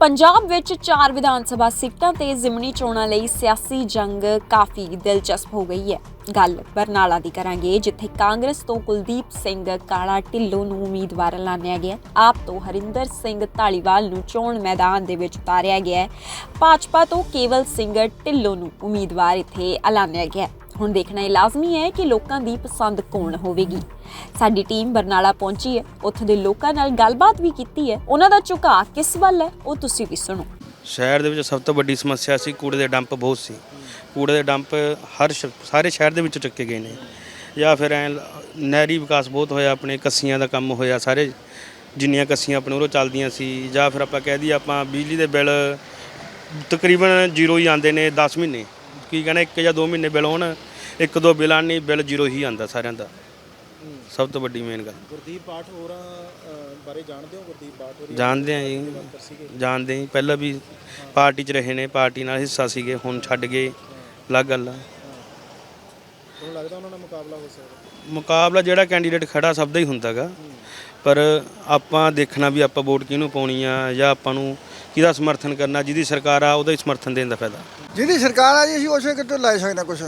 ਪੰਜਾਬ ਵਿੱਚ ਚਾਰ ਵਿਧਾਨ ਸਭਾ ਸੀਟਾਂ ਤੇ ਜ਼ਿਮਨੀ ਚੋਣਾਂ ਲਈ ਸਿਆਸੀ ਜੰਗ ਕਾਫੀ ਦਿਲਚਸਪ ਹੋ ਗਈ ਹੈ। ਗੱਲ ਬਰਨਾਲਾ ਦੀ ਕਰਾਂਗੇ, ਜਿੱਥੇ ਕਾਂਗਰਸ ਤੋਂ ਕੁਲਦੀਪ ਸਿੰਘ ਕਾਲਾ ਢਿੱਲੋਂ ਨੂੰ ਉਮੀਦਵਾਰ ਐਲਾਨਿਆ ਗਿਆ। ਆਪ ਤੋਂ ਹਰਿੰਦਰ ਸਿੰਘ ਢਾਲੀਵਾਲ ਨੂੰ ਚੋਣ ਮੈਦਾਨ ਦੇ ਵਿੱਚ ਉਤਾਰਿਆ ਗਿਆ। ਹੈ ਭਾਜਪਾ ਤੋਂ ਕੇਵਲ ਸਿੰਘ ਢਿੱਲੋਂ ਨੂੰ ਉਮੀਦਵਾਰ ਇੱਥੇ ਐਲਾਨਿਆ ਗਿਆ। ਹੁਣ ਦੇਖਣਾ ਇਹ ਲਾਜ਼ਮੀ ਹੈ ਕਿ ਲੋਕਾਂ ਦੀ ਪਸੰਦ ਕੌਣ ਹੋਵੇਗੀ। ਸਾਡੀ ਟੀਮ ਬਰਨਾਲਾ ਪਹੁੰਚੀ ਹੈ, ਉੱਥੇ ਦੇ ਲੋਕਾਂ ਨਾਲ ਗੱਲਬਾਤ ਵੀ ਕੀਤੀ ਹੈ। ਉਹਨਾਂ ਦਾ ਝੁਕਾਅ ਕਿਸ ਵੱਲ ਹੈ, ਉਹ ਤੁਸੀਂ ਵੀ ਸੁਣੋ। ਸ਼ਹਿਰ ਦੇ ਵਿੱਚ ਸਭ ਤੋਂ ਵੱਡੀ ਸਮੱਸਿਆ ਸੀ, ਕੂੜੇ ਦੇ ਡੰਪ ਬਹੁਤ ਸੀ। ਕੂੜੇ ਦੇ ਡੰਪ ਹਰ ਸ਼- ਸਾਰੇ ਸ਼ਹਿਰ ਦੇ ਵਿੱਚ ਚੱਕੇ ਗਏ ਨੇ। ਜਾਂ ਫਿਰ ਐ ਨਹਿਰੀ ਵਿਕਾਸ ਬਹੁਤ ਹੋਇਆ, ਆਪਣੇ ਕੱਸੀਆਂ ਦਾ ਕੰਮ ਹੋਇਆ, ਸਾਰੇ ਜਿੰਨੀਆਂ ਕੱਸੀਆਂ ਆਪਣੇ ਉਰੋਂ ਚੱਲਦੀਆਂ ਸੀ, ਜਾਂ ਫਿਰ ਆਪਾਂ ਕਹਿ ਦਈਏ ਆਪਾਂ ਬਿਜਲੀ ਦੇ ਬਿੱਲ ਤਕਰੀਬਨ ਜ਼ੀਰੋ ਹੀ ਆਉਂਦੇ ਨੇ 10 ਮਹੀਨੇ। ਕੀ ਕਹਿੰਦਾ ਇੱਕ ਜਾਂ ਦੋ ਮਹੀਨੇ ਬਿੱਲ ਹੋਣ ਇੱਕ ਦੋ ਬਿੱਲਾਂ ਨਹੀਂ ਬਿੱਲ ਜ਼ੀਰੋ ਹੀ ਆਉਂਦਾ ਸਾਰਿਆਂ ਦਾ। ਸਭ ਤੋਂ ਵੱਡੀ ਮੇਨ ਗੱਲ। ਗੁਰਦੀਪ ਬਾਠ ਹੋਰਾਂ ਅ, ਬਾਰੇ ਜਾਣਦੇ ਹੋ ਗੁਰਦੀਪ ਬਾਠ ਹੋਰੀ? ਜਾਣਦੇ ਆ ਜੀ। ਜਾਣਦੇ ਜੀ। ਪਹਿਲਾਂ ਵੀ ਪਾਰਟੀ 'ਚ ਰਹੇ ਨੇ ਪਾਰਟੀ ਨਾਲ ਹਿੱਸਾ ਸੀਗੇ ਹੁਣ ਛੱਡ ਗਏ। ਅਲੱਗ ਗੱਲ ਆ। ਤੁਹਾਨੂੰ ਲੱਗਦਾ ਉਹਨਾਂ ਨਾਲ ਮੁਕਾਬਲਾ ਹੋ ਸਕਦਾ? ਮੁਕਾਬਲਾ ਜਿਹੜਾ ਕੈਂਡੀਡੇਟ ਖੜਾ ਸਭ ਦਾ ਹੀ ਹੁੰਦਾਗਾ ਪਰ ਆਪਾਂ ਦੇਖਣਾ ਵੀ ਆਪਾਂ ਵੋਟ ਕਿਹਨੂੰ ਪਾਉਣੀ ਆ ਜਾਂ ਆਪਾਂ ਨੂੰ ਕਿਹਦਾ ਸਮਰਥਨ ਕਰਨਾ ਜਿਹਦੀ ਸਰਕਾਰ ਆ ਉਹਦਾ ਹੀ ਸਮਰਥਨ ਦੇਣ ਦਾ ਫਾਇਦਾ। ਜਿਹਦੀ ਸਰਕਾਰ ਆ ਜੀ ਅਸੀਂ ਉਸੇ ਕਿਤੋਂ ਲੈ ਸਕਦੇ ਕੁਝ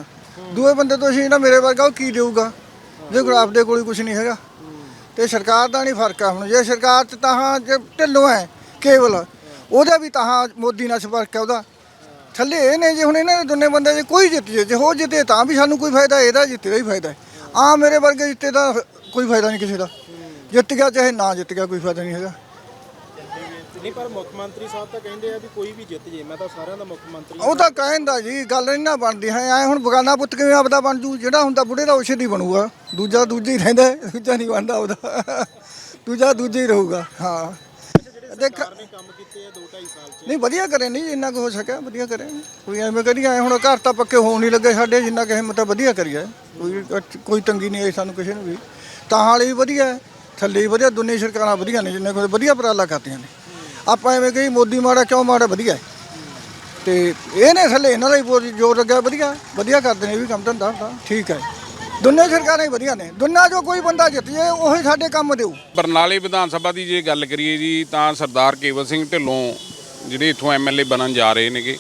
ਦੂਏ ਬੰਦੇ ਤੋਂ ਅਸੀਂ ਨਾ ਮੇਰੇ ਵਰਗਾ ਉਹ ਕੀ ਦੇਊਗਾ? ਜੇ ਗੁਲਾਬ ਦੇ ਕੋਲ ਕੁਝ ਨਹੀਂ ਹੈਗਾ। ਤੇ ਸਰਕਾਰ ਦਾ ਨਹੀਂ ਫ਼ਰਕ ਆ ਹੁਣ। ਜੇ ਸਰਕਾਰ ਚ ਤਾਂ ਜੇ ਢਿੱਲੋਂ ਹੈ, ਕੇਵਲ। ਉਹਦਾ ਵੀ ਤਾਂ ਮੋਦੀ ਨਾਲ ਸੰਪਰਕ ਹੈ ਉਹਦਾ। ਥੱਲੇ ਇਹ ਨੇ ਜੇ ਹੁਣ ਇਹਨਾਂ ਦੇ ਦੋਨੇ ਬੰਦੇ ਜੇ ਕੋਈ ਜਿੱਤ ਜੇ ਜੇ ਉਹ ਜਿੱਤੇ ਤਾਂ ਵੀ ਸਾਨੂੰ ਕੋਈ ਫਾਇਦਾ, ਇਹਦਾ ਜਿੱਤੇ ਦਾ ਹੀ ਫਾਇਦਾ। ਹੈ ਆ ਮੇਰੇ ਵਰਗੇ ਜਿੱਤੇ ਦਾ ਕੋਈ ਫਾਇਦਾ ਨਹੀਂ ਕਿਸੇ ਦਾ। ਜਿੱਤ ਗਿਆ ਚਾਹੇ ਨਾ ਜਿੱਤ ਗਿਆ ਕੋਈ ਫਾਇਦਾ ਨਹੀਂ ਹੈਗਾ। ਨਹੀਂ ਪਰ ਮੁੱਖ ਮੰਤਰੀ ਸਾਹਿਬ ਤਾਂ ਕਹਿੰਦੇ ਆ ਵੀ ਕੋਈ ਵੀ ਜਿੱਤ ਜੇ ਮੈਂ ਤਾਂ ਸਾਰਿਆਂ ਦਾ ਮੁੱਖ ਮੰਤਰੀ ਉਹ ਤਾਂ ਕਹਿੰਦਾ ਜੀ ਗੱਲ ਨਹੀਂ ਨਾ ਬਣਦੀ ਹੈ ਐ ਹੁਣ ਬਗਾਨਾ ਪੁੱਤ ਕਿਵੇਂ ਆਪਦਾ ਬਣ ਜੂ? ਜਿਹੜਾ ਹੁੰਦਾ ਬੁੱਢੇ ਦਾ ਉਸੇ ਦੀ ਬਣੂਗਾ। ਦੂਜਾ ਦੂਜਾ ਹੀ ਰਹਿੰਦਾ ਹੈ, ਦੂਜਾ ਨਹੀਂ ਬਣਦਾ ਉਹਦਾ ਦੂਜਾ ਦੂਜਾ ਹੀ ਰਹੂਗਾ ਹਾਂ। ਦੇਖ ਨੇ ਕੰਮ ਕੀਤੇ ਆ 2 2.5 ਸਾਲ ਚ। ਨਹੀਂ ਵਧੀਆ ਕਰੇ ਨਹੀਂ ਜਿੰਨਾ ਕੁ ਹੋ ਸਕਿਆ ਵਧੀਆ ਕਰੇ। ਕੋਈ ਐਵੇਂ ਕਰੀ ਆਏ ਹੁਣ ਘਰ ਤਾਂ ਪੱਕੇ ਹੋਣ ਨਹੀਂ ਲੱਗੇ ਸਾਡੇ ਜਿੰਨਾ ਕਿਸੇ ਮਤਲਬ ਵਧੀਆ ਕਰੀਏ। ਕੋਈ ਕੋਈ ਤੰਗੀ ਨਹੀਂ ਆਈ ਸਾਨੂੰ ਕਿਸੇ ਨੂੰ ਵੀ। ਤਾਂ ਵਾਲੀ ਵੀ ਵਧੀਆ ਹੈ, ਥੱਲੇ ਵੀ ਵਧੀਆ ਦੁਨੀਆ ਸਰਕਾਰਾਂ ਵਧੀਆ ਨੇ ਜਿੰਨੇ ਕੋਈ ਵਧੀਆ ਉਪਰਾਲਾ ਕਰਦੀਆਂ ਨੇ। ਆਪਾਂ ਐਵੇਂ ਕਹੀ ਮੋਦੀ ਮਾੜਾ ਕਿਉਂ ਮਾੜਾ, ਵਧੀਆ। ਹੈ। ਤੇ ਇਹ ਨੇ ਥੱਲੇ ਇਹਨਾਂ ਦਾ ਹੀ ਬਹੁਤ ਜ਼ੋਰ ਲੱਗਿਆ, ਵਧੀਆ। ਵਧੀਆ ਕਰਦੇ ਨੇ, ਇਹ ਵੀ ਕੰਮ ਧੰਦਾ ਤਾਂ ਠੀਕ ਹੈ। ਦੋਨੇ ਸਰਕਾਰਾਂ ਹੀ ਵਧੀਆ ਨੇ। ਦੋਨਾਂ ਜੋ ਕੋਈ ਬੰਦਾ ਜਿੱਤ ਜੇ ਉਹੀ ਸਾਡੇ ਕੰਮ ਦੇਊ। ਬਰਨਾਲੇ ਵਿਧਾਨ ਸਭਾ ਦੀ ਜੇ ਗੱਲ ਕਰੀਏ ਜੀ, ਤਾਂ ਸਰਦਾਰ ਕੇਵਲ ਸਿੰਘ ਢਿੱਲੋਂ ਜਿਹੜੇ ਇੱਥੋਂ ਐਮਐਲਏ ਬਣਨ ਜਾ ਰਹੇ ਨੇਗੇ।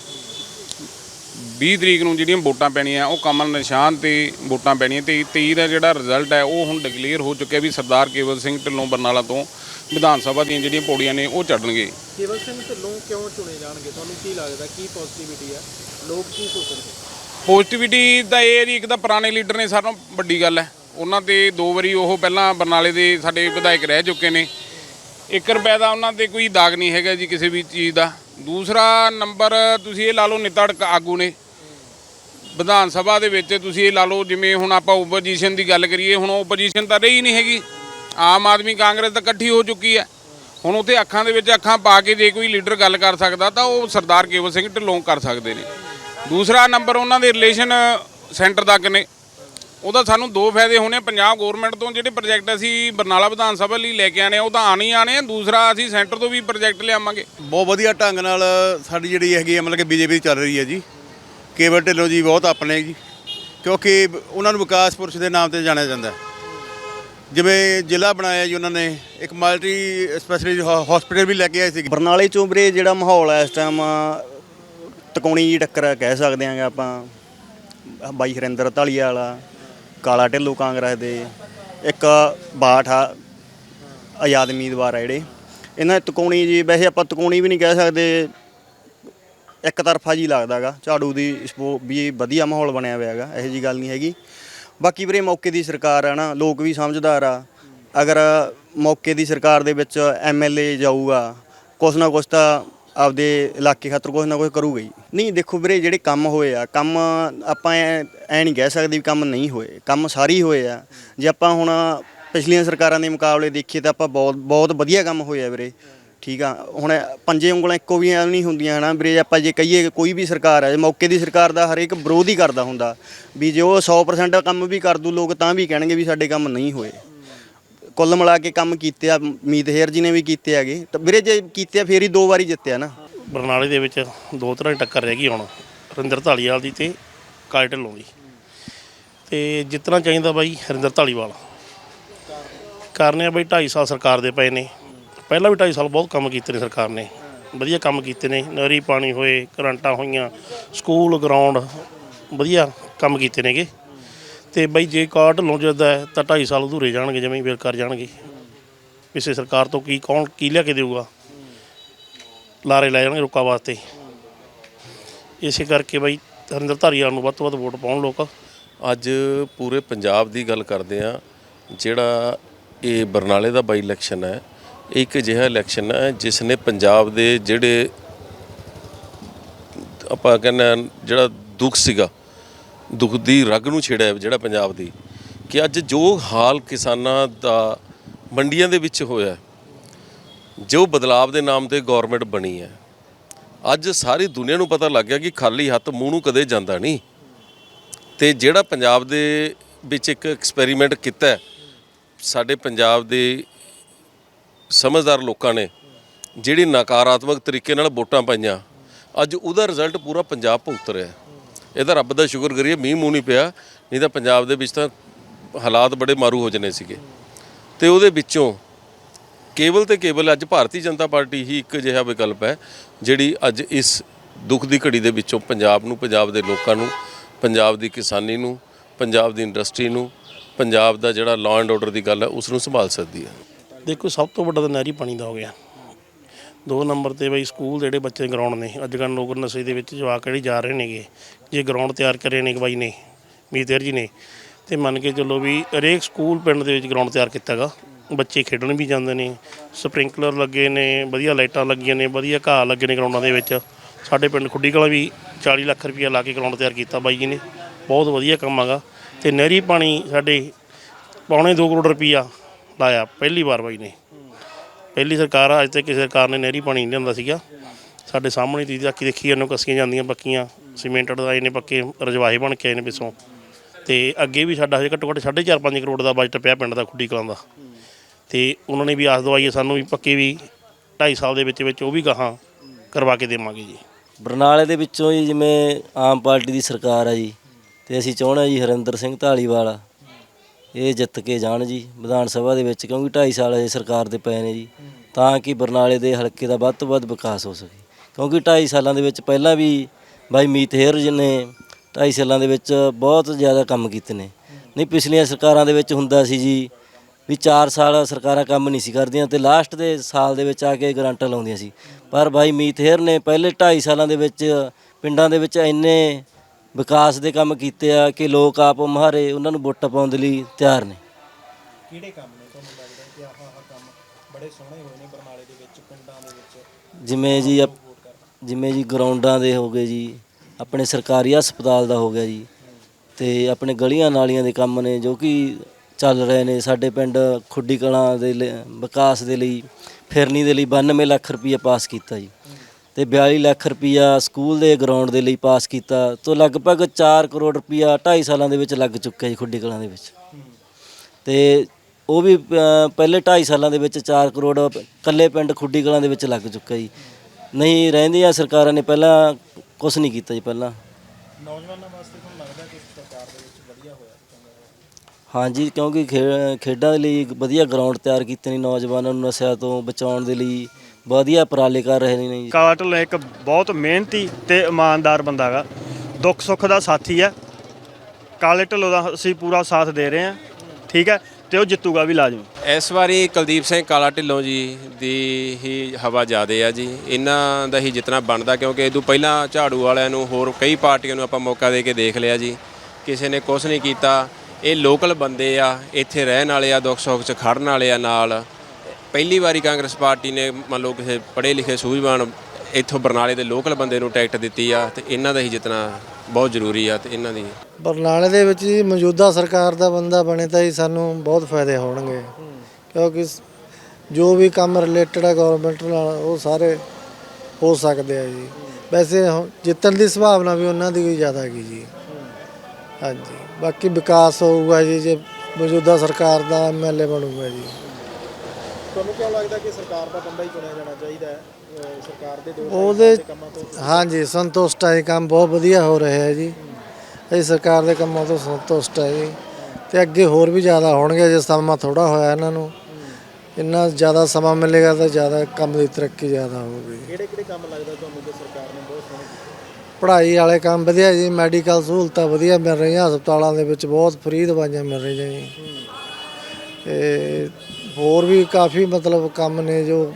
20 ਤਰੀਕ ਨੂੰ ਜਿਹੜੀਆਂ ਵੋਟਾਂ ਪੈਣੀਆਂ, ਉਹ ਕਮਲ ਨਿਸ਼ਾਨ ਤੇ ਵੋਟਾਂ ਪੈਣੀਆਂ। ਤੇ 23 ਦਾ ਜਿਹੜਾ ਰਿਜ਼ਲਟ ਹੈ, ਉਹ ਹੁਣ ਡਿਕਲੇਅਰ ਹੋ ਚੁੱਕਿਆ ਵੀ ਸਰਦਾਰ ਕੇਵਲ ਸਿੰਘ ਢਿੱਲੋਂ ਬਰਨਾਲਾ ਤੋਂ। ਵਿਧਾਨ ਸਭਾ ਦੀਆਂ ਜਿਹੜੀਆਂ ਪੌੜੀਆਂ ਨੇ ਉਹ ਚੜਨਗੇ ਕੇਵਲ ਸਿੰਘ ਢਿੱਲੋਂ ਕਿਉਂ ਚੁਣੇ ਜਾਣਗੇ? ਤੁਹਾਨੂੰ ਕੀ ਲੱਗਦਾ ਕੀ ਪੋਜ਼ਿਟਿਵਿਟੀ ਆ ਲੋਕ ਕੀ ਸੋਚਣਗੇ? ਪੋਜ਼ਿਟਿਵਿਟੀ ਤਾਂ ਇਹ ਹੈ ਜੀ ਇੱਕ ਤਾਂ ਪੁਰਾਣੇ ਲੀਡਰ ਨੇ ਸਾਰਿਆਂ ਨਾਲੋਂ ਵੱਡੀ ਗੱਲ ਹੈ। ਉਹਨਾਂ ਤੇ ਦੋ ਵਾਰੀ ਉਹ ਪਹਿਲਾਂ ਬਰਨਾਲੇ ਦੇ ਸਾਡੇ ਵਿਧਾਇਕ ਰਹਿ ਚੁੱਕੇ ਨੇ। 1 ਰੁਪਏ ਦਾ ਉਹਨਾਂ ਤੇ ਕੋਈ ਦਾਗ ਨਹੀਂ ਹੈਗਾ ਜੀ ਕਿਸੇ ਵੀ ਚੀਜ਼ ਦਾ। ਦੂਸਰਾ ਨੰਬਰ ਤੁਸੀਂ ਇਹ ਲਾ ਲਓ ਨਿਤੜਕ ਆਗੂ ਨੇ। ਵਿਧਾਨ ਸਭਾ ਦੇ ਵਿੱਚ ਤੁਸੀਂ ਇਹ ਲਾ ਲਓ ਜਿਵੇਂ ਹੁਣ ਆਪਾਂ ਓਪੋਜੀਸ਼ਨ ਦੀ ਗੱਲ ਕਰੀਏ ਹੁਣ ਓਪੋਜੀਸ਼ਨ ਤਾਂ ਰਹੀ ਨਹੀਂ ਹੈਗੀ। ਆਮ ਆਦਮੀ ਕਾਂਗਰਸ ਤਾਂ ਇਕੱਠੀ ਹੋ ਚੁੱਕੀ ਹੈ। ਹੁਣ ਉੱਥੇ ਅੱਖਾਂ ਦੇ ਵਿੱਚ ਅੱਖਾਂ ਪਾ ਕੇ ਜੇ ਕੋਈ ਲੀਡਰ ਗੱਲ ਕਰ ਸਕਦਾ ਤਾਂ ਉਹ ਸਰਦਾਰ ਕੇਵਲ ਸਿੰਘ ਢਿੱਲੋਂ ਕਰ ਸਕਦੇ ਨੇ। ਦੂਸਰਾ ਨੰਬਰ ਉਹਨਾਂ ਦੇ ਰਿਲੇਸ਼ਨ ਸੈਂਟਰ ਤੱਕ ਨੇ। ਉਹਦਾ ਸਾਨੂੰ ਦੋ ਫਾਇਦੇ ਹੋਣੇ ਪੰਜਾਬ ਗਵਰਨਮੈਂਟ ਤੋਂ ਜਿਹੜੇ ਪ੍ਰੋਜੈਕਟ ਅਸੀਂ ਬਰਨਾਲਾ ਵਿਧਾਨ ਸਭਾ ਲਈ ਲੈ ਕੇ ਆਣੇ ਆ, ਉਹ ਤਾਂ ਆਣੇ ਹੀ ਆਣੇ ਆ। ਦੂਸਰਾ ਅਸੀਂ ਸੈਂਟਰ ਤੋਂ ਵੀ ਪ੍ਰੋਜੈਕਟ ਲਿਆਵਾਂਗੇ। ਬਹੁਤ ਵਧੀਆ ਢੰਗ ਨਾਲ ਸਾਡੀ ਜਿਹੜੀ ਹੈਗੀ ਹੈ ਮਤਲਬ ਕਿ ਬੀਜੇਪੀ ਚੱਲ ਰਹੀ ਹੈ ਜੀ। ਕੇਵਲ ਢਿੱਲੋਂ ਜੀ ਬਹੁਤ ਆਪਣੇ ਜੀ, ਕਿਉਂਕਿ ਉਹਨਾਂ ਨੂੰ ਵਿਕਾਸ ਪੁਰਸ਼ ਦੇ ਨਾਮ ਤੇ ਜਾਣਿਆ ਜਾਂਦਾ। ਹੈ। ਜਿਵੇਂ ਜ਼ਿਲ੍ਹਾ ਬਣਾਇਆ ਜੀ ਉਹਨਾਂ ਨੇ ਇੱਕ ਮਲਟੀ ਸਪੈਸ਼ਲਿਟੀ ਹਸਪੀਟਲ ਵੀ ਲੈ ਕੇ ਆਏ ਸੀ। ਬਰਨਾਲੇ ਚੋਂ ਵੀਰੇ ਜਿਹੜਾ ਮਾਹੌਲ ਹੈ ਇਸ ਟਾਈਮ ਤਕੌਣੀ ਜੀ ਟੱਕਰ ਹੈ, ਕਹਿ ਸਕਦੇ ਆਂਗੇ ਆਪਾਂ। ਬਾਈ ਹਰਿੰਦਰ ਧਾਲੀਆ ਵਾਲਾ ਕਾਲਾ ਢਿੱਲੋਂ ਕਾਂਗਰਸ ਦੇ ਇੱਕ ਬਾਠ ਆ ਆਜ਼ਾਦ ਉਮੀਦਵਾਰ ਆ ਜਿਹੜੇ। ਇਹਨਾਂ ਦੀ ਤਕੌਣੀ ਜੀ ਵੈਸੇ ਆਪਾਂ ਤਕੌਣੀ ਵੀ ਨਹੀਂ ਕਹਿ ਸਕਦੇ। ਇੱਕ ਤਰਫਾ ਜੀ ਲੱਗਦਾਗਾ ਝਾੜੂ ਦੀ ਸਪੋ- ਵੀ ਵਧੀਆ ਮਾਹੌਲ ਬਣਿਆ ਹੋਇਆ ਹੈਗਾ ਇਹੋ ਜੀ ਗੱਲ ਨਹੀਂ ਹੈਗੀ। ਬਾਕੀ ਵੀਰੇ ਮੌਕੇ ਦੀ ਸਰਕਾਰ ਆ ਨਾ, ਲੋਕ ਵੀ ਸਮਝਦਾਰ ਆ। ਅਗਰ ਮੌਕੇ ਦੀ ਸਰਕਾਰ ਦੇ ਵਿੱਚ ਐਮਐਲਏ ਜਾਊਗਾ, ਕੁਛ ਨਾ ਕੁਛ ਤਾਂ ਆਪਦੇ ਇਲਾਕੇ ਖਾਤਰ ਕੁਛ ਨਾ ਕੁਛ ਕਰੂਗਾ ਹੀ। ਨਹੀਂ, ਦੇਖੋ ਵੀਰੇ, ਜਿਹੜੇ ਕੰਮ ਹੋਏ ਆ, ਕੰਮ ਆਪਾਂ ਐ ਐ ਨਹੀਂ ਕਹਿ ਸਕਦੇ ਵੀ ਕੰਮ ਨਹੀਂ ਹੋਏ। ਕੰਮ ਸਾਰੇ ਹੀ ਹੋਏ ਆ। ਜੇ ਆਪਾਂ ਹੁਣ ਪਿਛਲੀਆਂ ਸਰਕਾਰਾਂ ਦੇ ਮੁਕਾਬਲੇ ਦੇਖੀਏ ਤਾਂ ਆਪਾਂ ਬਹੁਤ ਬਹੁਤ ਵਧੀਆ ਕੰਮ ਹੋਏ ਆ ਵੀਰੇ। ਠੀਕ ਆ, ਹੁਣ ਪੰਜੇ ਉਂਗਲਾਂ ਇੱਕੋ ਵੀ ਐਵੇਂ ਨਹੀਂ ਹੁੰਦੀਆਂ ਹਨਾ, ਵੀਰੇ ਆਪਾਂ ਜੇ ਕਹੀਏ ਕਿ ਕੋਈ ਵੀ ਸਰਕਾਰ ਹੈ ਮੌਕੇ ਦੀ ਸਰਕਾਰ ਦਾ ਹਰੇਕ ਵਿਰੋਧ ਹੀ ਕਰਦਾ ਹੁੰਦਾ, ਵੀ ਜੇ ਉਹ 100% ਕੰਮ ਵੀ ਕਰ ਦੂ, ਲੋਕ ਤਾਂ ਵੀ ਕਹਿਣਗੇ ਵੀ ਸਾਡੇ ਕੰਮ ਨਹੀਂ ਹੋਏ। ਕੁੱਲ ਮਿਲਾ ਕੇ ਕੰਮ ਕੀਤੇ ਆ, ਮੀਤ ਹੇਰ ਜੀ ਨੇ ਵੀ ਕੀਤੇ ਹੈਗੇ, ਤਾਂ ਵੀਰੇ ਜੇ ਕੀਤੇ ਆ, ਫੇਰ ਹੀ ਦੋ ਵਾਰੀ ਜਿੱਤਿਆ ਨਾ। ਬਰਨਾਲੇ ਦੇ ਵਿੱਚ ਦੋ ਤਰ੍ਹਾਂ ਦੀ ਟੱਕਰ ਰਹਿ ਗਈ ਹੁਣ, ਹਰਿੰਦਰ ਧਾਲੀਵਾਲ ਦੀ ਤੇ ਕਾਲੇ ਢਿੱਲੋਂ ਦੀ। ਤੇ ਜਿੱਤਣਾ ਚਾਹੀਦਾ ਬਾਈ ਹਰਿੰਦਰ ਧਾਲੀਵਾਲ। ਕਾਰਨ ਇਹ ਆ ਬਾਈ 2.5 ਸਾਲ ਸਰਕਾਰ ਦੇ ਪਏ ਨੇ ਪਹਿਲਾਂ ਵੀ 2.5 ਸਾਲ ਬਹੁਤ ਕੰਮ ਕੀਤੇ ਨੇ ਸਰਕਾਰ ਨੇ। ਵਧੀਆ ਕੰਮ ਕੀਤੇ ਨੇ। ਨਹਿਰੀ ਪਾਣੀ ਹੋਏ, ਕਰੰਟਾਂ ਹੋਈਆਂ, ਸਕੂਲ, ਗਰਾਊਂਡ ਵਧੀਆ ਕੰਮ ਕੀਤੇ ਨੇਗੇ। ਤੇ ਬਈ ਜੇ ਕਾਰਡ ਢਿੱਲੋਂ ਜਿੱਦਾਂ ਹੈ, ਤਾਂ 2.5 ਸਾਲ ਅਧੂਰੇ ਜਾਣਗੇ ਜਿਵੇਂ ਹੀ ਫਿਰ ਕਰ ਜਾਣਗੇ। ਕਿਸੇ ਸਰਕਾਰ ਤੋਂ ਕੀ ਕੌਣ ਕੀ ਲਿਆ ਕੇ ਦੇਊਗਾ? ਲਾਰੇ ਲੈ ਜਾਣਗੇ ਰੁਕਾ ਵਾਸਤੇ। ਇਸੇ ਕਰਕੇ ਬਈ ਹਰਿੰਦਰ ਧਾਰੀਵਾਲ ਨੂੰ ਵੱਧ ਤੋਂ ਵੱਧ ਵੋਟ ਪਾਉਣ ਲੋਕ। ਅੱਜ ਪੂਰੇ ਪੰਜਾਬ ਦੀ ਗੱਲ ਕਰਦੇ ਆ ਜਿਹੜਾ ਇਹ ਬਰਨਾਲੇ ਦਾ ਬਾਈ ਇਲੈਕਸ਼ਨ ਹੈ ਇੱਕ ਅਜਿਹਾ ਇਲੈਕਸ਼ਨ ਹੈ ਜਿਸ ਨੇ ਪੰਜਾਬ ਦੇ ਜਿਹੜੇ ਆਪਾਂ ਕਹਿੰਦੇ ਜਿਹੜਾ ਦੁੱਖ ਸੀਗਾ, ਦੁੱਖ ਦੀ ਰਗ ਨੂੰ ਛੇੜਿਆ ਜਿਹੜਾ ਪੰਜਾਬ ਦੀ, ਕਿ ਅੱਜ ਜੋ ਹਾਲ ਕਿਸਾਨਾਂ ਦਾ ਮੰਡੀਆਂ ਦੇ ਵਿੱਚ ਹੋਇਆ, ਜੋ ਬਦਲਾਵ ਦੇ ਨਾਮ ਤੇ ਗਵਰਨਮੈਂਟ ਬਣੀ ਹੈ, ਅੱਜ ਸਾਰੀ ਦੁਨੀਆ ਨੂੰ ਪਤਾ ਲੱਗ ਗਿਆ ਕਿ ਖਾਲੀ ਹੱਥ ਮੂੰਹ ਨੂੰ ਕਦੇ ਜਾਂਦਾ ਨਹੀਂ। ਤੇ ਜਿਹੜਾ ਪੰਜਾਬ ਦੇ ਵਿੱਚ ਇੱਕ ਐਕਸਪੈਰੀਮੈਂਟ ਕੀਤਾ ਸਾਡੇ ਪੰਜਾਬ ਦੇ ਸਮਝਦਾਰ ਲੋਕਾਂ ਨੇ ਜਿਹੜੀ ਨਕਾਰਾਤਮਕ ਤਰੀਕੇ ਨਾਲ ਵੋਟਾਂ ਪਾਈਆਂ, ਅੱਜ ਉਹਦਾ ਰਿਜ਼ਲਟ ਪੂਰਾ ਪੰਜਾਬ ਭੁਗਤ ਰਿਹਾ ਹੈ। ਇਹਦਾ ਰੱਬ ਦਾ ਸ਼ੁਕਰ ਕਰੀਏ ਮੀਂਹ ਮੂੰਹ ਨਹੀਂ ਪਿਆ, ਨਹੀਂ ਤਾਂ ਪੰਜਾਬ ਦੇ ਵਿੱਚ ਤਾਂ ਹਾਲਾਤ ਬੜੇ ਮਾਰੂ ਹੋ ਜਨੇ ਸੀਗੇ ਤੇ ਉਹਦੇ ਵਿੱਚੋਂ ਕੇਵਲ ਤੇ ਕੇਵਲ ਅੱਜ ਭਾਰਤੀ ਜਨਤਾ ਪਾਰਟੀ ਹੀ ਇੱਕ ਅਜਿਹਾ ਵਿਕਲਪ ਹੈ, ਜਿਹੜੀ ਅੱਜ ਇਸ ਦੁੱਖ ਦੀ ਘੜੀ ਦੇ ਵਿੱਚੋਂ ਪੰਜਾਬ ਨੂੰ, ਪੰਜਾਬ ਦੇ ਲੋਕਾਂ ਨੂੰ, ਪੰਜਾਬ ਦੀ ਕਿਸਾਨੀ ਨੂੰ, ਪੰਜਾਬ ਦੀ ਇੰਡਸਟਰੀ ਨੂੰ, ਪੰਜਾਬ ਦਾ ਜਿਹੜਾ ਲਾਅ ਐਂਡ ਆਰਡਰ ਦੀ ਗੱਲ ਹੈ, ਉਸ ਨੂੰ ਸੰਭਾਲ ਸਕਦੀ ਹੈ ਦੇਖੋ, ਸਭ ਤੋਂ ਵੱਡਾ ਤਾਂ ਨਹਿਰੀ ਪਾਣੀ ਦਾ ਹੋ ਗਿਆ। ਦੋ ਨੰਬਰ ਤੇ ਬਈ ਸਕੂਲ ਜਿਹੜੇ ਬੱਚੇ ਗਰਾਊਂਡ ਨੇ ਅੱਜ ਕੱਲ੍ਹ ਲੋਕ ਨਸ਼ੇ ਦੇ ਵਿੱਚ ਜਵਾਕ ਜਿਹੜੀ ਜਾ ਰਹੇ ਨੇਗੇ। ਜੇ ਗਰਾਊਂਡ ਤਿਆਰ ਕਰੇ ਨੇ ਬਾਈ ਨੇ, ਮੀਤੇਰ ਜੀ ਨੇ, ਤੇ ਮੰਨ ਕੇ ਚੱਲੋ ਵੀ ਹਰੇਕ ਸਕੂਲ ਪਿੰਡ ਦੇ ਵਿੱਚ ਗਰਾਊਂਡ ਤਿਆਰ ਕੀਤਾ ਗਾ। ਬੱਚੇ ਖੇਡਣ ਵੀ ਜਾਂਦੇ ਨੇ ਸਪ੍ਰਿੰਕਲਰ ਲੱਗੇ ਨੇ, ਵਧੀਆ ਲਾਈਟਾਂ ਲੱਗੀਆਂ ਨੇ, ਵਧੀਆ ਘਾਹ ਲੱਗੇ ਨੇ ਗਰਾਊਂਡਾਂ ਦੇ ਵਿੱਚ। ਸਾਡੇ ਪਿੰਡ ਖੁੱਡੀ ਕਲਾਂ ਵੀ 40 ਲੱਖ ਰੁਪਇਆ ਲਾ ਕੇ ਗਰਾਊਂਡ ਤਿਆਰ ਕੀਤਾ ਬਾਈ ਜੀ ਨੇ। ਬਹੁਤ ਵਧੀਆ ਕੰਮ ਹੈਗਾ ਤੇ ਨਹਿਰੀ ਪਾਣੀ ਸਾਡੇ ਪੌਣੇ 2 ਕਰੋੜ ਰੁਪਇਆ ਲਾਇਆ ਪਹਿਲੀ ਵਾਰ ਬਾਈ ਨੇ। ਪਹਿਲੀ ਸਰਕਾਰ ਆ, ਅੱਜ ਤੱਕ ਕਿਸੇ ਸਰਕਾਰ ਨੇ ਨਹਿਰੀ ਪਾਣੀ ਨਹੀਂ ਲਿਆਂਦਾ ਸੀਗਾ। ਸਾਡੇ ਸਾਹਮਣੇ ਦੀ ਤੱਕ ਦੇਖੀ ਉਹਨੂੰ ਕੱਸੀਆਂ ਜਾਂਦੀਆਂ ਪੱਕੀਆਂ ਸੀਮੈਂਟਡ ਆਏ ਨੇ ਪੱਕੇ ਰਜਵਾਹੇ ਬਣ ਕੇ ਆਏ ਨੇ ਪਿੱਛੋਂ। ਤੇ ਅੱਗੇ ਵੀ ਸਾਡਾ ਹਜੇ ਘੱਟੋ ਘੱਟ 4.5 5 ਕਰੋੜ ਦਾ ਬਜਟ ਪਿਆ ਪਿੰਡ ਦਾ ਖੁੱਡੀ ਕਲਾਂ ਦਾ। ਤੇ ਉਹਨਾਂ ਨੇ ਵੀ ਆਸ ਦਵਾਈ ਹੈ ਸਾਨੂੰ ਵੀ ਪੱਕੇ ਵੀ 2.5 ਸਾਲ ਦੇ ਵਿੱਚ ਵਿੱਚ ਉਹ ਵੀ ਗਾਹਾਂ ਕਰਵਾ ਕੇ ਦੇਵਾਂਗੇ ਜੀ। ਬਰਨਾਲੇ ਦੇ ਵਿੱਚੋਂ ਜੀ ਜਿਵੇਂ ਆਮ ਪਾਰਟੀ ਦੀ ਸਰਕਾਰ ਆ ਜੀ ਤੇ ਅਸੀਂ ਚਾਹੁੰਦੇ ਹਾਂ ਜੀ ਹਰਿੰਦਰ ਸਿੰਘ ਢਾਲੀਵਾਲ ਇਹ ਜਿੱਤ ਕੇ ਜਾਣ ਜੀ, ਵਿਧਾਨ ਸਭਾ ਦੇ ਵਿੱਚ, ਕਿਉਂਕਿ 2.5 ਸਾਲ ਅਜੇ ਸਰਕਾਰ ਦੇ ਪਏ ਨੇ ਜੀ। ਤਾਂ ਕਿ ਬਰਨਾਲੇ ਦੇ ਹਲਕੇ ਦਾ ਵੱਧ ਤੋਂ ਵੱਧ ਵਿਕਾਸ ਹੋ ਸਕੇ। ਕਿਉਂਕਿ 2.5 ਸਾਲਾਂ ਦੇ ਵਿੱਚ ਪਹਿਲਾਂ ਵੀ ਬਾਈ ਮੀਤ ਹੇਰ ਜੀ ਨੇ 2.5 ਸਾਲਾਂ ਦੇ ਵਿੱਚ ਬਹੁਤ ਜ਼ਿਆਦਾ ਕੰਮ ਕੀਤੇ ਨੇ। ਨਹੀਂ, ਪਿਛਲੀਆਂ ਸਰਕਾਰਾਂ ਦੇ ਵਿੱਚ ਹੁੰਦਾ ਸੀ ਜੀ ਵੀ 4 ਸਾਲ ਸਰਕਾਰਾਂ ਕੰਮ ਨਹੀਂ ਸੀ ਕਰਦੀਆਂ ਤੇ ਲਾਸਟ ਦੇ ਸਾਲ ਦੇ ਵਿੱਚ ਆ ਕੇ ਗਰੰਟਾਂ ਲਾਉਂਦੀਆਂ ਸੀ। ਪਰ ਬਾਈ ਮੀਤ ਹੇਰ ਨੇ ਪਹਿਲੇ 2.5 ਸਾਲਾਂ ਦੇ ਵਿੱਚ ਪਿੰਡਾਂ ਦੇ ਵਿੱਚ ਇੰਨੇ ਵਿਕਾਸ ਦੇ ਕੰਮ ਕੀਤੇ ਆ ਕਿ ਲੋਕ ਆਪ ਮਹਾਰੇ ਉਹਨਾਂ ਨੂੰ ਵੋਟਾਂ ਪਾਉਣ ਦੇ ਲਈ ਤਿਆਰ ਨੇ। ਕਿਹੜੇ ਕੰਮ ਨੇ? ਤੁਹਾਨੂੰ ਲੱਗਦਾ ਕਿ ਆਹ ਆਹ ਕੰਮ ਬੜੇ ਸੋਹਣੇ ਹੋਏ ਨੇ ਬਰਨਾਲੇ ਦੇ ਵਿੱਚ ਪਿੰਡਾਂ ਦੇ ਵਿੱਚ? ਜਿਵੇਂ ਜੀ ਜਿਵੇਂ ਜੀ ਗਰਾਊਂਡਾਂ ਦੇ ਹੋ ਗਏ ਜੀ ਆਪਣੇ ਸਰਕਾਰੀ ਹਸਪਤਾਲ ਦਾ ਹੋ ਗਿਆ ਜੀ ਤੇ ਆਪਣੇ ਗਲੀਆਂ ਨਾਲੀਆਂ ਦੇ ਕੰਮ ਨੇ ਜੋ ਕਿ ਚੱਲ ਰਹੇ ਨੇ। ਸਾਡੇ ਪਿੰਡ ਖੁੱਡੀ ਕਲਾਂ ਦੇ ਲ- ਵਿਕਾਸ ਦੇ ਲਈ ਫਿਰਨੀ ਦੇ ਲਈ 92 ਲੱਖ ਰੁਪਈਆ ਪਾਸ ਕੀਤਾ ਜੀ। ਤੇ 42 ਲੱਖ ਰੁਪਈਆ ਸਕੂਲ ਦੇ ਗਰਾਊਂਡ ਦੇ ਲਈ ਪਾਸ ਕੀਤਾ ਤੋਂ ਲਗਭਗ 4 ਕਰੋੜ ਰੁਪਈਆ 2.5 ਸਾਲਾਂ ਦੇ ਵਿੱਚ ਲੱਗ ਚੁੱਕਿਆ ਜੀ ਖੁੱਡੀ ਕਲਾਂ ਦੇ ਵਿੱਚ। ਤੇ ਉਹ ਵੀ ਪਹਿਲੇ 2.5 ਸਾਲਾਂ ਦੇ ਵਿੱਚ 4 ਕਰੋੜ ਕੱਲੇ ਪਿੰਡ ਖੁੱਡੀ ਕਲਾਂ ਦੇ ਵਿੱਚ ਲੱਗ ਚੁੱਕਾ ਜੀ। ਨਹੀਂ ਰਹਿੰਦੀਆਂ ਸਰਕਾਰਾਂ ਨੇ ਪਹਿਲਾਂ ਕੁਝ ਨਹੀਂ ਕੀਤਾ ਜੀ ਪਹਿਲਾਂ। ਨੌਜਵਾਨਾਂ ਵਾਸਤੇ ਤੁਹਾਨੂੰ ਲੱਗਦਾ ਕਿ ਸਰਕਾਰ ਦੇ ਵਿੱਚ ਵਧੀਆ ਹੋਇਆ ਹਾਂਜੀ ਕਿਉਂਕਿ ਖੇਡਾਂ ਦੇ ਲਈ ਵਧੀਆ ਗਰਾਊਂਡ ਤਿਆਰ ਕੀਤੇ ਨੇ ਨੌਜਵਾਨਾਂ ਨੂੰ ਨਸ਼ਿਆਂ ਤੋਂ ਬਚਾਉਣ ਦੇ ਲਈ। ਵਧੀਆ ਉਪਰਾਲੇ ਕਰ ਰਹੇ ਨੇ ਜੀ। ਕਾਲਾ ਢਿੱਲੋਂ ਇੱਕ ਬਹੁਤ ਮਿਹਨਤੀ ਤੇ ਇਮਾਨਦਾਰ ਬੰਦਾ ਹੈਗਾ ਦੁੱਖ ਸੁੱਖ ਦਾ ਸਾਥੀ ਹੈ ਕਾਲੇ ਢਿੱਲੋਂ ਦਾ ਅਸੀਂ ਪੂਰਾ ਸਾਥ ਦੇ ਰਹੇ ਹਾਂ ਠੀਕ ਹੈ ਤੇ ਉਹ ਜਿੱਤੂਗਾ ਵੀ ਲਾਜ਼ਮੀ। ਇਸ ਵਾਰੀ ਕੁਲਦੀਪ ਸਿੰਘ ਕਾਲਾ ਢਿੱਲੋਂ ਜੀ ਦੀ ਹੀ ਹਵਾ ਜ਼ਿਆਦੇ ਆ ਜੀ। ਇਹਨਾਂ ਦਾ ਹੀ ਜਿੱਤਣਾ ਬਣਦਾ ਕਿਉਂਕਿ ਇਹ ਤੋਂ ਪਹਿਲਾਂ ਝਾੜੂ ਵਾਲਿਆਂ ਨੂੰ ਹੋਰ ਕਈ ਪਾਰਟੀਆਂ ਨੂੰ ਆਪਾਂ ਮੌਕਾ ਦੇ ਕੇ ਦੇਖ ਲਿਆ ਜੀ। ਕਿਸੇ ਨੇ ਕੁਝ ਨਹੀਂ ਕੀਤਾ। ਇਹ ਲੋਕਲ ਬੰਦੇ ਆ ਇੱਥੇ ਰਹਿਣ ਵਾਲੇ ਆ ਦੁੱਖ ਸੁੱਖ 'ਚ ਖੜਨ ਵਾਲੇ ਆ ਨਾਲ। ਪਹਿਲੀ ਵਾਰੀ ਕਾਂਗਰਸ ਪਾਰਟੀ ਨੇ ਮੰਨ ਲਓ ਕਿਸੇ ਪੜ੍ਹੇ ਲਿਖੇ ਸੂਝਵਾਨ ਇੱਥੋਂ ਬਰਨਾਲੇ ਦੇ ਲੋਕਲ ਬੰਦੇ ਨੂੰ ਟਿਕਟ ਦਿੱਤੀ ਆ ਤੇ ਇਹਨਾਂ ਦਾ ਹੀ ਜਿੱਤਣਾ ਬਹੁਤ ਜ਼ਰੂਰੀ ਆ ਤੇ ਇਹਨਾਂ ਦੀ ਬਰਨਾਲੇ ਦੇ ਵਿੱਚ ਜੀ ਮੌਜੂਦਾ ਸਰਕਾਰ ਦਾ ਬੰਦਾ ਬਣੇ ਤਾਂ ਜੀ ਸਾਨੂੰ ਬਹੁਤ ਫਾਇਦੇ ਹੋਣਗੇ। ਕਿਉਂਕਿ ਜੋ ਵੀ ਕੰਮ ਰਿਲੇਟਡ ਆ ਗਵਰਨਮੈਂਟ ਨਾਲ, ਉਹ ਸਾਰੇ ਹੋ ਸਕਦੇ ਆ ਜੀ। ਵੈਸੇ ਹੁਣ ਜਿੱਤਣ ਦੀ ਸੰਭਾਵਨਾ ਵੀ ਉਹਨਾਂ ਦੀ ਵੀ ਜ਼ਿਆਦਾ ਹੈਗੀ ਜੀ। ਹਾਂਜੀ। ਬਾਕੀ ਵਿਕਾਸ ਹੋਊਗਾ ਜੀ, ਜੇ ਮੌਜੂਦਾ ਸਰਕਾਰ ਦਾ ਐਮਐਲਏ ਬਣੂਗਾ ਜੀ। ਤੁਹਾਨੂੰ ਕਿਉਂ ਲੱਗਦਾ ਕਿ ਸਰਕਾਰ ਦਾ ਬੰਦਾ ਹੀ ਚੁਣਿਆ ਜਾਣਾ ਚਾਹੀਦਾ ਹੈ? ਅਹ ਸਰਕਾਰ ਦੇ ਦੋ ਉਹਦੇ ਕੰਮਾਂ ਤੋਂ ਹਾਂਜੀ ਸੰਤੁਸ਼ਟ ਹੈ ਕੰਮ ਬਹੁਤ ਵਧੀਆ ਹੋ ਰਿਹਾ ਹੈ ਜੀ। ਅਸੀਂ ਸਰਕਾਰ ਦੇ ਕੰਮਾਂ ਤੋਂ ਸੰਤੁਸ਼ਟ ਹੈ ਜੀ। ਤੇ ਅੱਗੇ ਹੋਰ ਵੀ ਜ਼ਿਆਦਾ ਹੋਣਗੇ ਜੇ ਸਮਾਂ ਥੋੜਾ ਹੋਇਆ ਇਹਨਾਂ ਨੂੰ। ਇੰਨਾ ਜ਼ਿਆਦਾ ਸਮਾਂ ਮਿਲੇਗਾ ਤਾਂ ਜ਼ਿਆਦਾ ਕੰਮ ਦੀ ਤਰੱਕੀ ਜ਼ਿਆਦਾ ਹੋਊਗੀ। ਕਿਹੜੇ ਕਿਹੜੇ ਕੰਮ ਲੱਗਦਾ ਤੁਹਾਨੂੰ ਕਿ ਸਰਕਾਰ ਨੇ ਬਹੁਤ ਸੋਹਣੇ ਕੀਤੇ? ਪੜ੍ਹਾਈ ਵਾਲੇ ਕੰਮ ਵਧੀਆ ਜੀ ਮੈਡੀਕਲ ਸਹੂਲਤਾਂ ਵਧੀਆ ਮਿਲ ਰਹੀਆਂ ਹਸਪਤਾਲਾਂ ਦੇ ਵਿੱਚ ਬਹੁਤ ਫ੍ਰੀ ਦਵਾਈਆਂ ਮਿਲ ਰਹੀਆਂ ਜੀ। ਤੇ ਹੋਰ ਵੀ ਕਾਫੀ ਮਤਲਬ ਕੰਮ ਨੇ ਜੋ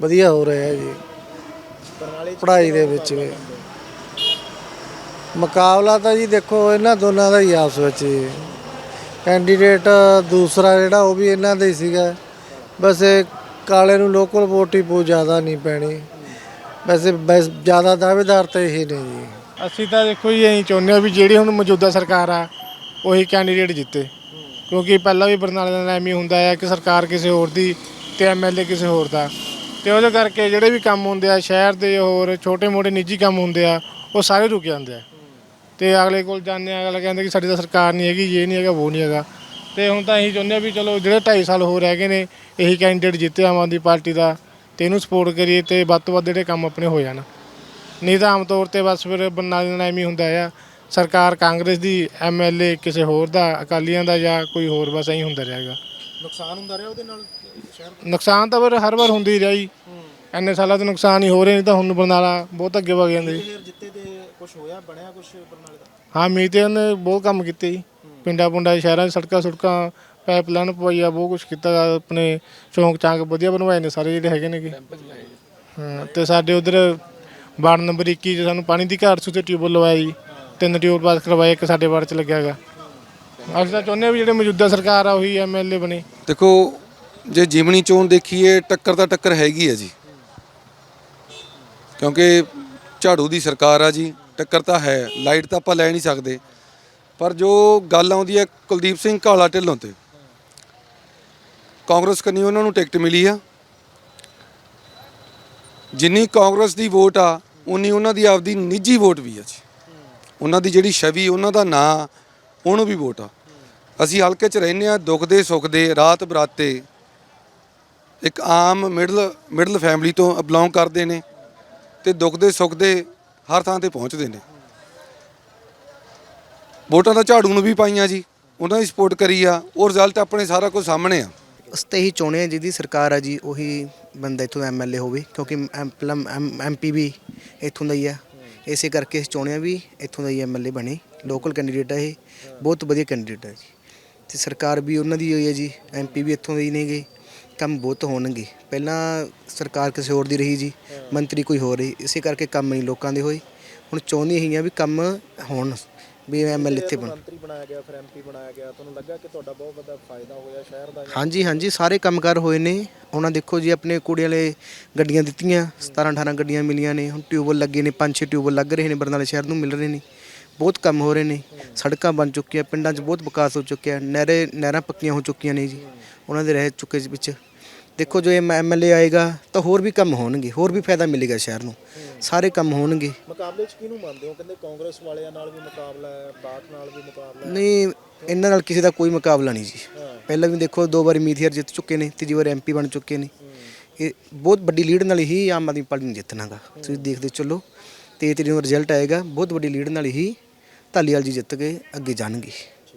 ਵਧੀਆ ਹੋ ਰਿਹਾ ਜੀ। ਪੜ੍ਹਾਈ ਦੇ ਵਿੱਚ ਵੀ। ਮੁਕਾਬਲਾ ਤਾਂ ਜੀ ਦੇਖੋ ਇਹਨਾਂ ਦੋਨਾਂ ਦਾ ਹੀ ਆਪਸ ਵਿੱਚ ਜੀ। ਕੈਂਡੀਡੇਟ ਦੂਸਰਾ ਜਿਹੜਾ ਉਹ ਵੀ ਇਹਨਾਂ ਦਾ ਹੀ ਸੀਗਾ। ਬਸ ਇਹ ਕਾਲੇ ਨੂੰ ਲੋਕਲ ਵੋਟ ਹੀ ਬਹੁਤ ਜ਼ਿਆਦਾ ਨਹੀਂ ਪੈਣੀ। ਵੈਸੇ ਬਸ ਜ਼ਿਆਦਾ ਦਾਅਵੇਦਾਰ ਤਾਂ ਇਹ ਨੇ ਜੀ। ਅਸੀਂ ਤਾਂ ਦੇਖੋ ਜੀ ਐਂ ਚਾਹੁੰਦੇ ਆ ਵੀ ਜਿਹੜੀ ਹੁਣ ਮੌਜੂਦਾ ਸਰਕਾਰ ਆ, ਉਹੀ ਕੈਂਡੀਡੇਟ ਜਿੱਤੇ। ਕਿਉਂਕਿ ਪਹਿਲਾਂ ਵੀ ਬਰਨਾਲੇ ਦਾ ਐਵੇਂ ਹੁੰਦਾ ਆ ਕਿ ਸਰਕਾਰ ਕਿਸੇ ਹੋਰ ਦੀ ਤੇ ਐਮਐਲਏ ਕਿਸੇ ਹੋਰ ਦਾ। ਤੇ ਉਹਦੇ ਕਰਕੇ ਜਿਹੜੇ ਵੀ ਕੰਮ ਹੁੰਦੇ ਆ, ਸ਼ਹਿਰ ਦੇ ਹੋਰ ਛੋਟੇ-ਮੋਟੇ ਨਿੱਜੀ ਕੰਮ ਹੁੰਦੇ ਆ, ਉਹ ਸਾਰੇ ਰੁਕ ਜਾਂਦੇ ਆ। ਤੇ ਅਗਲੇ ਕੋਲ ਜਾਂਦੇ ਆ, ਅਗਲਾ ਕਹਿੰਦਾ ਕਿ ਸਾਡੀ ਤਾਂ ਸਰਕਾਰ ਨਹੀਂ ਹੈਗੀ, ਇਹ ਨਹੀਂ ਹੈਗਾ, ਉਹ ਨਹੀਂ ਹੈਗਾ। ਤੇ ਹੁਣ ਤਾਂ ਅਸੀਂ ਚਾਹੁੰਦੇ ਆ ਵੀ ਚਲੋ ਜਿਹੜੇ 2.5 ਸਾਲ ਹੋਰ ਰਹਿ ਗਏ ਨੇ, ਇਹੀ ਕੈਂਡੀਡੇਟ ਜਿੱਤੇ ਆਮ ਆਦਮੀ ਪਾਰਟੀ ਦਾ ਤੇ ਇਹਨੂੰ ਸਪੋਰਟ ਕਰੀਏ ਤੇ ਵੱਧ ਤੋਂ ਵੱਧ ਜਿਹੜੇ ਕੰਮ ਆਪਣੇ ਹੋ ਜਾਣ। ਨਹੀਂ ਤਾਂ ਆਮ ਤੌਰ ਤੇ ਬਸ ਫਿਰ ਬਰਨਾਲੇ ਨਾਲ ਐਵੇਂ ਹੁੰਦਾ ਆ ਸਰਕਾਰ ਕਾਂਗਰਸ ਦੀ ਐਮਐਲਏ ਕਿਸੇ ਹੋਰ ਦਾ ਅਕਾਲੀਆਂ ਦਾ ਜਾਂ ਕੋਈ ਹੋਰ ਬਸ ਐਂ ਹੁੰਦਾ ਰਹੇਗਾ ਨੁਕਸਾਨ ਹੁੰਦਾ ਰਿਹਾ ਉਹਦੇ ਨਾਲ? ਸ਼ਹਿਰ ਨੁਕਸਾਨ ਤਾਂ ਫਿਰ ਹਰ ਵਾਰ ਹੁੰਦੀ ਹੀ ਰਿਹਾ ਜੀ। ਇੰਨੇ ਸਾਲਾਂ ਤੋਂ ਨੁਕਸਾਨ ਹੀ ਹੋ ਰਹੇ ਨਹੀਂ ਤਾਂ ਹੁਣ ਬਰਨਾਲਾ ਬਹੁਤ ਅੱਗੇ ਵਗ ਜਾਂਦਾ ਜੀ। ਫਿਰ ਜਿੱਤੇ ਤੇ ਕੁਝ ਹੋਇਆ ਬਣਿਆ ਕੁਝ ਬਰਨਾਲੇ ਦਾ? ਹਾਂ ਮੀਤੇ ਨੇ ਬਹੁਤ ਕੰਮ ਕੀਤੇ ਜੀ। ਪਿੰਡਾਂ ਪੁੰਡਾਂ ਸ਼ਹਿਰਾਂ 'ਚ ਸੜਕਾਂ ਸੁੜਕਾਂ ਪਾਈਪਲਾਈਨ ਪਵਾਈ ਆ ਬਹੁਤ ਕੁਝ ਕੀਤਾ ਆਪਣੇ ਚੌਂਕ ਚਾਂਕ ਵਧੀਆ ਬਣਵਾਏ ਨੇ ਸਾਰੇ ਜਿਹੜੇ ਹੈਗੇ ਨੇਗੇ ਹਾਂ ਤੇ ਸਾਡੇ ਉਧਰ ਵਾਰਡ ਨੰਬਰ 21 'ਚ ਸਾਨੂੰ ਪਾਣੀ ਦੀ ਘਾਟ ਸੀ ਤੇ ਟਿਊਬਲ ਲਵਾਇਆ ਜੀ। ਤਿੰਨ ਟਿਊਬ ਪਾਸ ਕਰਵਾਏ, ਇੱਕ ਸਾਡੇ ਵਾਰਡ 'ਚ ਲੱਗਿਆ ਅਸੀਂ ਤਾਂ ਚਾਹੁੰਦੇ ਹਾਂ ਵੀ ਜਿਹੜੇ ਮੌਜੂਦਾ ਸਰਕਾਰ ਆ, ਉਹੀ ਐਮਐਲਏ ਬਣੇ। ਦੇਖੋ, ਜੇ ਜਿਮਣੀ ਚੋਣ ਦੇਖੀਏ, ਟੱਕਰ ਤਾਂ ਟੱਕਰ ਹੈਗੀ ਹੈ ਜੀ। ਕਿਉਂਕਿ ਝਾੜੂ ਦੀ ਸਰਕਾਰ ਆ ਜੀ, ਟੱਕਰ ਤਾਂ ਹੈ, ਲਾਈਟ ਤਾਂ ਆਪਾਂ ਲੈ ਨਹੀਂ ਸਕਦੇ। ਪਰ ਜੋ ਗੱਲ ਆਉਂਦੀ ਹੈ ਕੁਲਦੀਪ ਸਿੰਘ ਕਾਲਾ ਢਿੱਲੋਂ ਤੇ, ਕਾਂਗਰਸ ਕੰਨੀ ਉਹਨਾਂ ਨੂੰ ਟਿਕਟ ਮਿਲੀ ਆ। ਜਿੰਨੀ ਕਾਂਗਰਸ ਦੀ ਵੋਟ ਆ, ਉਨੀ ਉਹਨਾਂ ਦੀ ਆਪਦੀ ਨਿੱਜੀ ਵੋਟ ਵੀ ਆ ਜੀ। ਉਹਨਾਂ ਦੀ ਜਿਹੜੀ ਛਵੀ, ਉਹਨਾਂ ਦਾ ਨਾਂ, ਉਹਨੂੰ ਵੀ ਵੋਟ ਆ। ਅਸੀਂ ਹਲਕੇ 'ਚ ਰਹਿੰਦੇ ਆ ਦੁੱਖ ਦੇ, ਸੁੱਖ ਦੇ, ਰਾਤ ਬਰਾਤੇ। ਇੱਕ ਆਮ ਮਿਡਲ ਮਿਡਲ ਫੈਮਿਲੀ ਤੋਂ ਬਿਲੋਂਗ ਕਰਦੇ ਨੇ ਤੇ ਦੁੱਖ ਦੇ, ਸੁੱਖ ਦੇ ਹਰ ਥਾਂ ਤੇ ਪਹੁੰਚਦੇ ਨੇ। ਵੋਟਾਂ ਤਾਂ ਝਾੜੂ ਨੂੰ ਵੀ ਪਾਈਆਂ ਜੀ। ਉਹਨਾਂ ਦੀ ਸਪੋਰਟ ਕਰੀ ਆ। ਉਹ ਰਿਜ਼ਲਟ ਆਪਣੇ ਸਾਰਾ ਕੁਝ ਸਾਹਮਣੇ ਆ। ਅਸੀਂ ਤਾਂ ਇਹੀ ਚਾਹੁੰਦੇ ਜਿਹਦੀ ਸਰਕਾਰ ਆ ਜੀ, ਉਹੀ ਬੰਦਾ ਇੱਥੋਂ ਦਾ ਐਮਐਲਏ ਹੋਵੇ, ਕਿਉਂਕਿ ਐਮਪੀ ਵੀ ਇੱਥੋਂ ਦਾ ਹੀ ਆ। ਇਸੇ ਕਰਕੇ ਅਸੀਂ ਚਾਹੁੰਦੇ ਹਾਂ ਵੀ ਇੱਥੋਂ ਦਾ ਹੀ ਐਮਐਲਏ ਬਣੇ। ਲੋਕਲ ਕੈਂਡੀਡੇਟ ਆ ਇਹ। ਬਹੁਤ ਵਧੀਆ ਕੈਂਡੀਡੇਟ ਆ ਜੀ। ਤੇ ਸਰਕਾਰ ਵੀ ਉਹਨਾਂ ਦੀ ਹੋਈ ਹੈ ਜੀ। ਐਮਪੀ ਵੀ ਇੱਥੋਂ ਦੇ ਹੀ ਨੇਗੇ। ਕੰਮ ਬਹੁਤ ਹੋਣਗੇ। ਪਹਿਲਾਂ ਸਰਕਾਰ ਕਿਸੇ ਹੋਰ ਦੀ ਰਹੀ ਜੀ। ਮੰਤਰੀ ਕੋਈ ਹੋਰ ਰਹੀ। ਇਸੇ ਕਰਕੇ ਕੰਮ ਨਹੀਂ ਲੋਕਾਂ ਦੇ ਹੋਏ। ਹੁਣ ਚਾਹੁੰਦੇ ਹੀ ਆ ਵੀ ਕੰਮ ਹੋਣ। ਵੀ ਐਮਐਲਏ ਇੱਥੇ ਬਣ ਮੰਤਰੀ ਬਣਾਇਆ ਗਿਆ ਫਿਰ ਐਮਪੀ ਬਣਾਇਆ ਗਿਆ। ਤੁਹਾਨੂੰ ਲੱਗਾ ਕਿ ਤੁਹਾਡਾ ਬਹੁਤ ਵੱਡਾ ਫਾਇਦਾ ਹੋਇਆ ਸ਼ਹਿਰ ਦਾ ਹਾਂਜੀ ਹਾਂਜੀ ਸਾਰੇ ਕੰਮਕਾਰ ਹੋਏ ਨੇ। ਉਹਨਾਂ ਦੇਖੋ ਜੀ ਆਪਣੇ ਕੁੜੀ ਵਾਲੇ ਗੱਡੀਆਂ ਦਿੱਤੀਆਂ 17 18 ਗੱਡੀਆਂ ਮਿਲੀਆਂ ਨੇ। ਹੁਣ ਟਿਊਬਲ ਲੱਗੇ ਨੇ ਪੰਜ ਛੇ ਟਿਊਬਲ ਲੱਗ ਰਹੇ ਨੇ ਬਰਨਾਲੇ ਸ਼ਹਿਰ ਨੂੰ ਮਿਲ ਰਹੇ ਨੇ। ਬਹੁਤ ਕੰਮ ਹੋ ਰਹੇ ਨੇ। ਸੜਕਾਂ ਬਣ ਚੁੱਕੀਆਂ ਪਿੰਡਾਂ 'ਚ ਬਹੁਤ ਵਿਕਾਸ ਹੋ ਚੁੱਕਿਆ। ਨਹਿਰੇ ਨਹਿਰਾਂ ਪੱਕੀਆਂ ਹੋ ਚੁੱਕੀਆਂ ਨੇ ਜੀ। ਉਹਨਾਂ ਦੇ ਰਹਿ ਚੁੱਕੇ ਵਿੱਚ। ਦੇਖੋ ਜੋ ਇਹ ਐਮਐਲਏ ਆਏਗਾ ਤਾਂ ਹੋਰ ਵੀ ਕੰਮ ਹੋਣਗੇ ਹੋਰ ਵੀ ਫਾਇਦਾ ਮਿਲੇਗਾ ਸ਼ਹਿਰ ਨੂੰ। ਸਾਰੇ ਕੰਮ ਹੋਣਗੇ। ਮੁਕਾਬਲੇ 'ਚ ਕਿਹਨੂੰ ਮੰਨਦੇ ਹੋ? ਕਹਿੰਦੇ ਕਾਂਗਰਸ ਵਾਲਿਆਂ ਨਾਲ ਵੀ ਮੁਕਾਬਲਾ ਹੈ ਬਾਤ ਨਾਲ ਵੀ ਮੁਕਾਬਲਾ ਹੈ। ਨਹੀਂ ਇਹਨਾਂ ਨਾਲ ਕਿਸੇ ਦਾ ਕੋਈ ਮੁਕਾਬਲਾ ਨਹੀਂ ਜੀ। ਪਹਿਲਾਂ ਵੀ ਦੇਖੋ ਦੋ ਵਾਰੀ ਮੀਥੀਅਰ ਜਿੱਤ ਚੁੱਕੇ ਨੇ ਤੀਜੀ ਵਾਰ ਐਮਪੀ ਬਣ ਚੁੱਕੇ ਨੇ। ਇਹ ਬਹੁਤ ਵੱਡੀ ਲੀਡ ਨਾਲ ਹੀ ਆਮ ਆਦਮੀ ਪਾਰਟੀ ਨੇ ਜਿੱਤਣਾਗਾ ਤੁਸੀਂ ਦੇਖਦੇ ਚੱਲੋ ਤੇ ਤੇਰੀ ਨੂੰ ਰਿਜ਼ਲਟ ਆਏਗਾ ਬਹੁਤ ਵੱਡੀ ਲੀਡ ਨਾਲ ਹੀ ਧਾਲੀਵਾਲ ਜੀ ਜਿੱਤ ਕੇ ਅੱਗੇ ਜਾਣਗੇ।